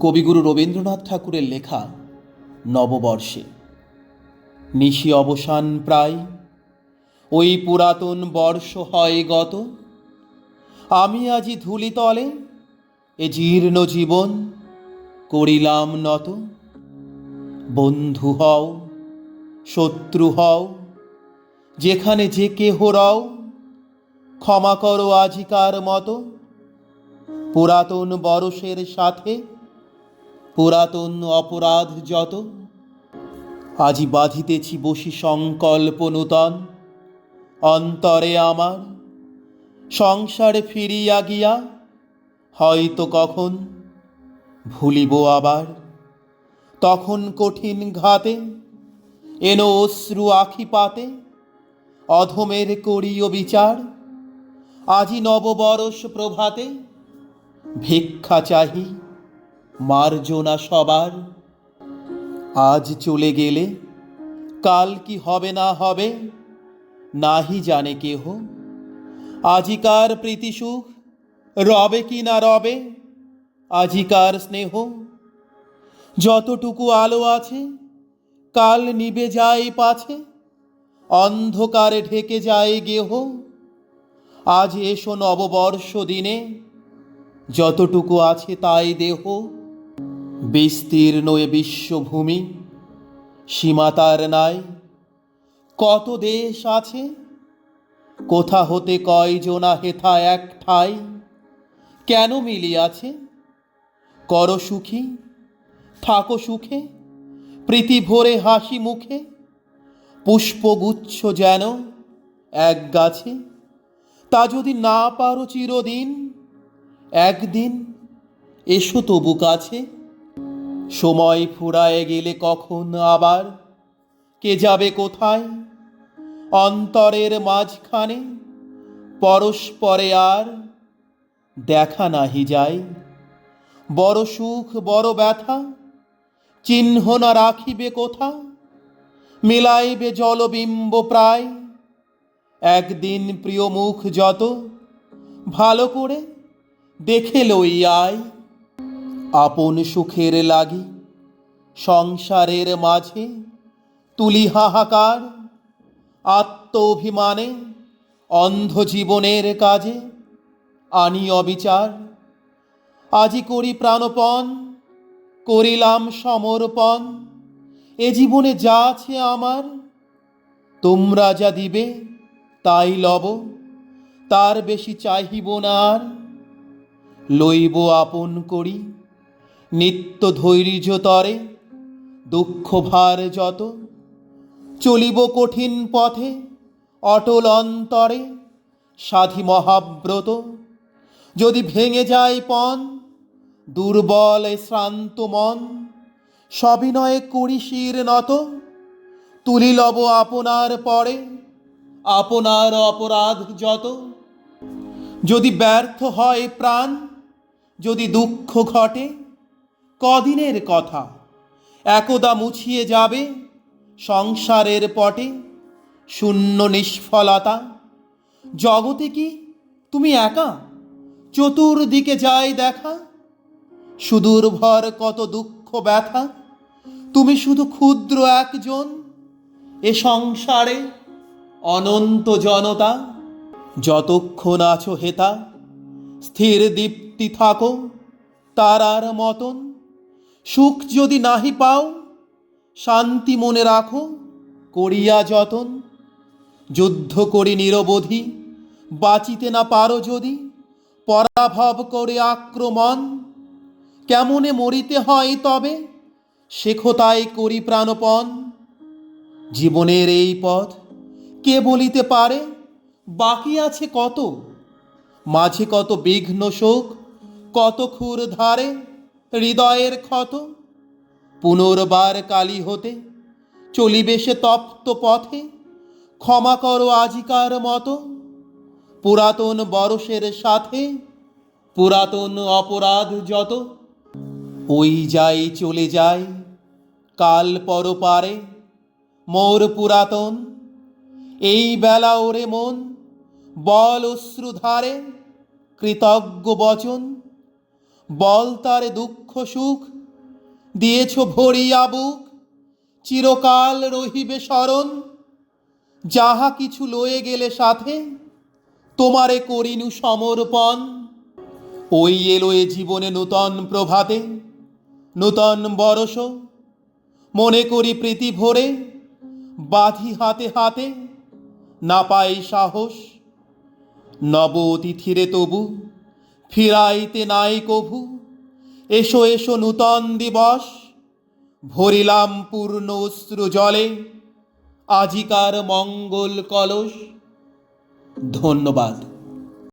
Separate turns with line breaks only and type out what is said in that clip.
কবিগুরু রবীন্দ্রনাথ ঠাকুরের লেখা নববর্ষে। নিশি অবসান প্রায়। ওই পুরাতন বর্ষ হয় গত। আমি আজি ধুলিতলে এ জীর্ণ জীবন করিলাম নত। বন্ধু হও, শত্রু হও, যেখানে যে কেহ রও, ক্ষমা করো আজিকার মতো। পুরাতন বরসের সাথে পুরাতন অপরাধ যত, আজি বাঁধিতেছি বসি সংকল্প নূতন। অন্তরে আমার সংসারে ফিরিয়া গিয়া হয়তো কখন ভুলিব আবার। তখন কঠিন ঘাতে এনো অশ্রু আখি পাতে, অধমের করিও বিচার। আজি নববরষ প্রভাতে ভিক্ষা চাহি মার্জনা সবার। আজ চলে গেলে, কাল কি হবে না হবে, নাহি জানে কেহ। আজিকার প্রীতি সুখ রবে কি না রবে, আজিকার স্নেহ। যতটুকু আলো আছে, কাল নিবে যায় পাছে, অন্ধকারে ঢেকে যায় গেহ। আজ এসো নববর্ষ দিনে, যতটুকু আছে তাই দেহ। বিস্তীর্ণ এ বিশ্বভূমি সীমাতার নাই। কত দেশ আছে? কোথা হতে কয়জনা হেথা এক ঠাই? কেন মিলিয়াছে? কর সুখী, থাকো সুখে, প্রীতি ভরে হাসি মুখে, পুষ্পগুচ্ছ যেন এক গাছে। তা যদি না পারো চিরদিন, একদিন এসো তবু কাছে। সময় ফুরায় গেলে কখন আবার? কে যাবে কোথায়? অন্তরের মাঝখানে? পরস্পরে আর? দেখা নাহি যায়। বড় সুখ, বড় ব্যথা? চিহ্ন না রাখিবে কোথা? মিলাইবে জলবিম্ব প্রায়? একদিন প্রিয় মুখ যত, ভালো করে দেখে লই আয়। আপন সুখের লাগি, সংসারের মাঝে তুলি হাহাকার আত্ম অভিমানে অন্ধ জীবনের কাজে আনি অবিচার। আজি করি প্রাণপণ, করিলাম সমর্পণ, এ জীবনে যা আছে আমার, তোমরা যা দিবে তাই লব, তার বেশি চাহিব না আর। লইব আপন করি নিত্য ধৈর্য তরে, দুঃখ ভার যত, চলিব কঠিন পথে, অটল অন্তরে, সাধি মহাব্রত। যদি ভেঙে যায় পণ, দুর্বল শ্রান্ত মন, সবিনয়ে করি শির নত তুলি লব আপনার পরে, আপনার অপরাধ যত। যদি ব্যর্থ হয় প্রাণ, যদি দুঃখ ঘটে কদিনের কথা। একদা মুছিয়ে যাবে সংসারের পটে শূন্য নিষ্ফলতা। জগতে কি তুমি একা? চতুর্দিকে যায় দেখা। সুদূর ভর কত দুঃখ ব্যথা। তুমি শুধু ক্ষুদ্র একজন। এ সংসারে অনন্ত জনতা। যতক্ষণ আছো হেতা, স্থির দীপ্তি থাকো, তারার মতন। সুখ যদি নাহি পাও, শান্তি মনে রাখো, করিয়া যতন। যুদ্ধ করি নিরবধি, বাঁচিতে না পারো যদি, পরাভব করে আক্রমণ। কেমনে মরিতে হয় তবে, শেখো তাই করি প্রাণপণ। জীবনের এই পথ কে বলিতে পারে, বাকি আছে কত? মাঝে কত বিঘ্ন শোক, কত খুর ধারে হৃদয়ের ক্ষত পুনর্বার কালী হতে চলিবে সে তপ্ত পথে। ক্ষমা করো আজিকার মতো। পুরাতন বরসের সাথে পুরাতন অপরাধ যত। ওই যাই চলে যায় কাল পরপারে। মোর পুরাতন, এই বেলা ওরে মন, বল অশ্রুধারে। কৃতজ্ঞ বচন বল তারে দুঃখ সুখ, দিয়েছ ভরিয়া বুক চিরকাল রহিবে স্মরণ। যাহা কিছু লয়ে গেলে সাথে, তোমারে করিনু সমর্পণ। ওই এলো এ জীবনে নূতন প্রভাতে, নূতন বরস মনে করি প্রীতি ভরে, বাঁধি হাতে হাতে, না পাই সাহস, নব অতিথিরে তবু ফিরাইতে নাই কভু। এসো এসো নূতন দিবস। ভরিলাম পূর্ণ অশ্রু জলে। আজিকার মঙ্গল কলস। ধন্যবাদ।